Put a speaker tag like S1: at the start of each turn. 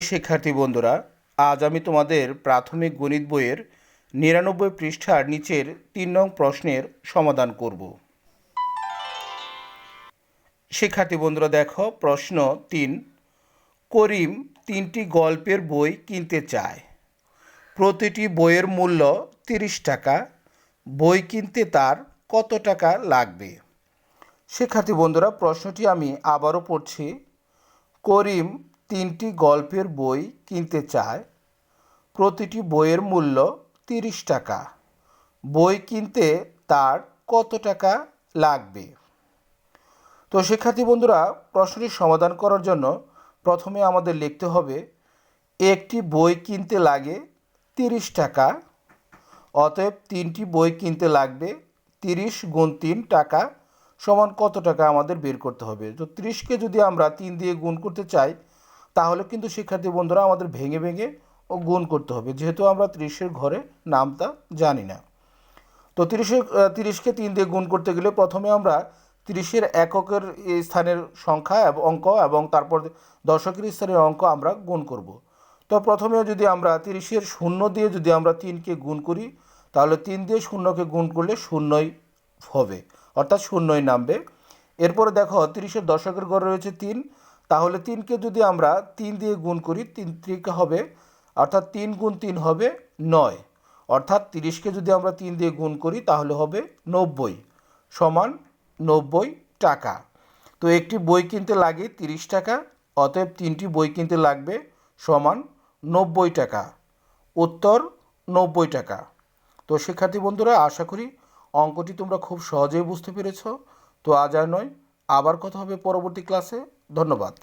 S1: শিক্ষার্থী বন্ধুরা, আজ আমি তোমাদের প্রাথমিক গণিত বইয়ের নিরানব্বই পৃষ্ঠার নিচের তিন নং প্রশ্নের সমাধান করব। শিক্ষার্থী বন্ধুরা, দেখো, প্রশ্ন তিন। করিম তিনটি গল্পের বই কিনতে চায়। প্রতিটি বইয়ের মূল্য তিরিশ টাকা। বই কিনতে তার কত টাকা লাগবে? শিক্ষার্থী বন্ধুরা, প্রশ্নটি আমি আবারও পড়ছি। করিম তিনটি গল্পের বই কিনতে চায়। প্রতিটি বইয়ের মূল্য তিরিশ টাকা। বই কিনতে তার কত টাকা লাগবে? তো শিক্ষার্থী বন্ধুরা প্রশ্নটির সমাধান করার জন্য প্রথমে আমাদের লিখতে হবে, একটি বই কিনতে লাগে তিরিশ টাকা, অতএব তিনটি বই কিনতে লাগবে তিরিশ গুণ তিন টাকা সমান কত টাকা আমাদের বের করতে হবে। তো তিরিশকে যদি আমরা তিন দিয়ে গুণ করতে চাই তাহলে কিন্তু শিক্ষার্থী বন্ধুরা আমাদের ভেঙে ভেঙে ও গুণ করতে হবে। যেহেতু আমরা তিরিশের ঘরে নামটা জানি না। তো তিরিশে তিরিশকে তিন দিয়ে গুণ করতে গেলে প্রথমে আমরা তিরিশের এককের স্থানের সংখ্যা এবং, অঙ্ক এবং তারপর দশকের স্থানের অঙ্ক আমরা গুণ করব। তো প্রথমে যদি আমরা তিরিশের শূন্য দিয়ে যদি আমরা তিনকে গুণ করি, তাহলে তিন দিয়ে শূন্যকে গুণ করলে শূন্যই হবে, অর্থাৎ শূন্যই নামবে। এরপরে দেখো, তিরিশের দশকের ঘরে রয়েছে তিন। তাহলে তিনকে যদি আমরা তিন দিয়ে গুণ করি, তিন ত্রিকে হবে, অর্থাৎ তিন গুণ তিন হবে নয়। অর্থাৎ তিরিশকে যদি আমরা তিন দিয়ে গুণ করি, তাহলে হবে নব্বই সমান নব্বই টাকা। তো একটি বই কিনতে লাগে তিরিশ টাকা, অতএব তিনটি বই কিনতে লাগবে সমান নব্বই টাকা। উত্তর নব্বই টাকা। তো শিক্ষার্থী বন্ধুরা, আশা করি অঙ্কটি তোমরা খুব সহজেই বুঝতে পেরেছ। তো আজ আর নয়, আবার কথা হবে পরবর্তী ক্লাসে। ধন্যবাদ।